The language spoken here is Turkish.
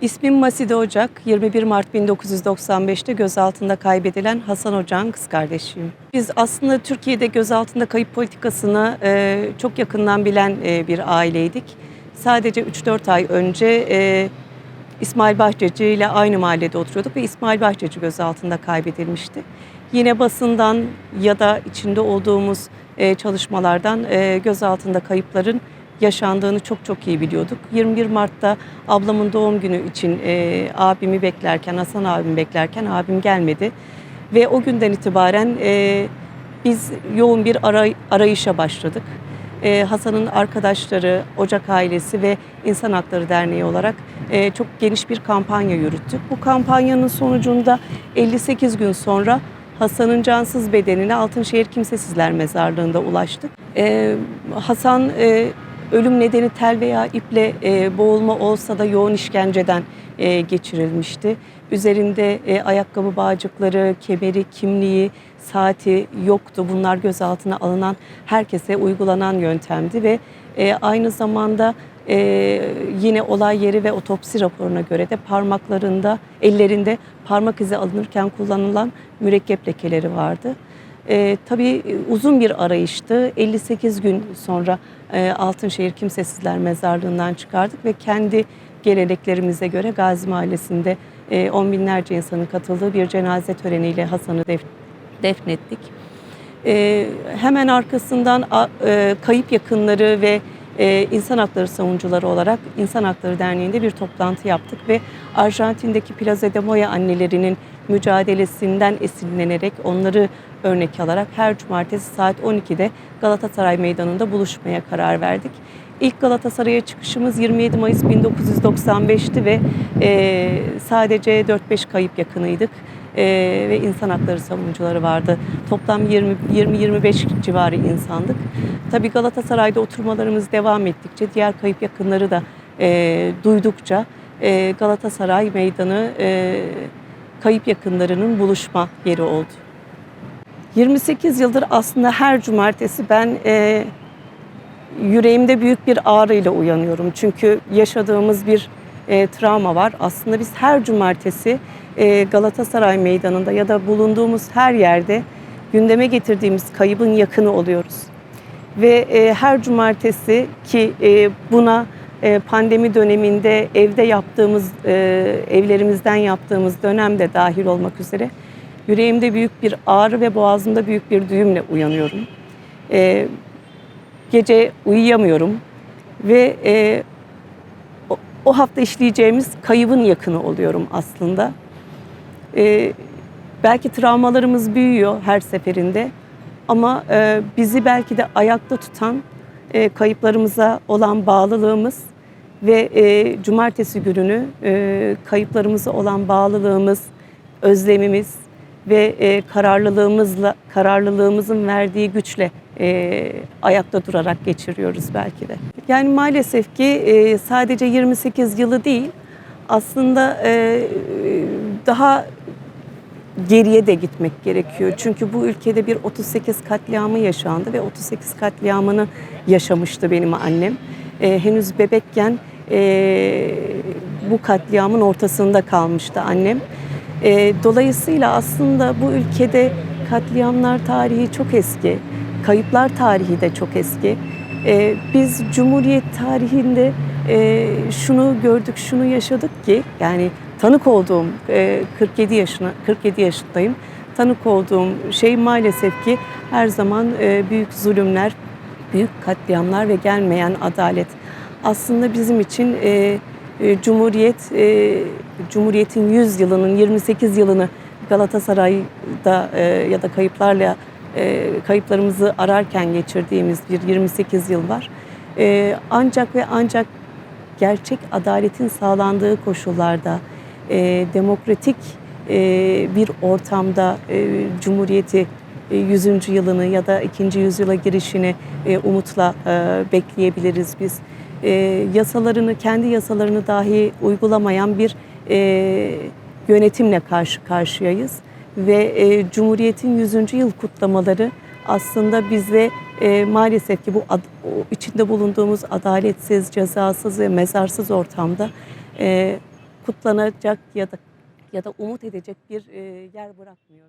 İsmim Maside Ocak. 21 Mart 1995'te gözaltında kaybedilen Hasan Ocak'ın kız kardeşiyim. Biz aslında Türkiye'de gözaltında kayıp politikasını e, çok yakından bilen e, bir aileydik. Sadece 3-4 ay önce e, İsmail Bahçeci ile aynı mahallede oturuyorduk ve İsmail Bahçeci gözaltında kaybedilmişti. Yine basından ya da içinde olduğumuz e, çalışmalardan e, gözaltında kayıpların yaşandığını çok çok iyi biliyorduk. 21 Mart'ta ablamın doğum günü için e, abimi beklerken, Hasan abimi beklerken abim gelmedi. Ve o günden itibaren e, biz yoğun bir aray- arayışa başladık. E, Hasan'ın arkadaşları, Ocak ailesi ve İnsan Hakları Derneği olarak e, çok geniş bir kampanya yürüttük. Bu kampanyanın sonucunda 58 gün sonra Hasan'ın cansız bedenine Altınşehir Kimsesizler Mezarlığı'nda ulaştık. E, Hasan e, ölüm nedeni tel veya iple e, boğulma olsa da yoğun işkenceden e, geçirilmişti. Üzerinde e, ayakkabı bağcıkları, kemeri, kimliği, saati yoktu. Bunlar gözaltına alınan herkese uygulanan yöntemdi ve e, aynı zamanda e, yine olay yeri ve otopsi raporuna göre de parmaklarında, ellerinde parmak izi alınırken kullanılan mürekkep lekeleri vardı. E, tabii uzun bir arayıştı. 58 gün sonra e, Altınşehir Kimsesizler Mezarlığı'ndan çıkardık ve kendi geleneklerimize göre Gazi Mahallesi'nde e, on binlerce insanın katıldığı bir cenaze töreniyle Hasan'ı def- defnettik. E, hemen arkasından a- e, kayıp yakınları ve e, insan hakları savunucuları olarak İnsan Hakları Derneği'nde bir toplantı yaptık ve Arjantin'deki Plaza de Moya annelerinin mücadelesinden esinlenerek onları örnek alarak her cumartesi saat 12'de Galatasaray Meydanı'nda buluşmaya karar verdik. İlk Galatasaray'a çıkışımız 27 Mayıs 1995'ti ve e, sadece 4-5 kayıp yakınıydık e, ve insan hakları savunucuları vardı. Toplam 20-25 civarı insandık. Tabii Galatasaray'da oturmalarımız devam ettikçe diğer kayıp yakınları da e, duydukça e, Galatasaray Meydanı e, kayıp yakınlarının buluşma yeri oldu. 28 yıldır aslında her cumartesi ben e, yüreğimde büyük bir ağrıyla uyanıyorum. Çünkü yaşadığımız bir e, travma var. Aslında biz her cumartesi e, Galatasaray Meydanı'nda ya da bulunduğumuz her yerde gündeme getirdiğimiz kaybın yakını oluyoruz. Ve e, her cumartesi ki e, buna pandemi döneminde evde yaptığımız, e, evlerimizden yaptığımız dönemde dahil olmak üzere yüreğimde büyük bir ağrı ve boğazımda büyük bir düğümle uyanıyorum. E, gece uyuyamıyorum ve e, o, hafta işleyeceğimiz kaybın yakını oluyorum aslında. E, belki travmalarımız büyüyor her seferinde ama e, bizi belki de ayakta tutan kayıplarımıza olan bağlılığımız ve e, cumartesi gününü e, kayıplarımıza olan bağlılığımız, özlemimiz ve e, kararlılığımızla kararlılığımızın verdiği güçle e, ayakta durarak geçiriyoruz belki de. Yani maalesef ki e, sadece 28 yılı değil, aslında e, daha geriye de gitmek gerekiyor. Çünkü bu ülkede bir 38 katliamı yaşandı ve 38 katliamını yaşamıştı benim annem. E, henüz bebekken e, bu katliamın ortasında kalmıştı annem. E, dolayısıyla aslında bu ülkede katliamlar tarihi çok eski, kayıplar tarihi de çok eski. E, biz Cumhuriyet tarihinde e, şunu gördük, şunu yaşadık ki yani tanık olduğum e, 47 yaşına 47 yaşındayım. Tanık olduğum şey maalesef ki her zaman e, büyük zulümler, büyük katliamlar ve gelmeyen adalet. Aslında bizim için e, e, Cumhuriyet e, Cumhuriyet'in 100 yılının 28 yılını Galatasaray'da e, ya da kayıplarla e, kayıplarımızı ararken geçirdiğimiz bir 28 yıl var. E, ancak ve ancak gerçek adaletin sağlandığı koşullarda e, demokratik e, bir ortamda e, Cumhuriyeti e, 100. yılını ya da 2. yüzyıla girişini e, umutla e, bekleyebiliriz biz. E, yasalarını, kendi yasalarını dahi uygulamayan bir e, yönetimle karşı karşıyayız. Ve e, Cumhuriyet'in 100. yıl kutlamaları aslında bize e, maalesef ki bu ad, içinde bulunduğumuz adaletsiz, cezasız ve mezarsız ortamda e, kutlanacak ya da ya da umut edecek bir e, yer bırakmıyor.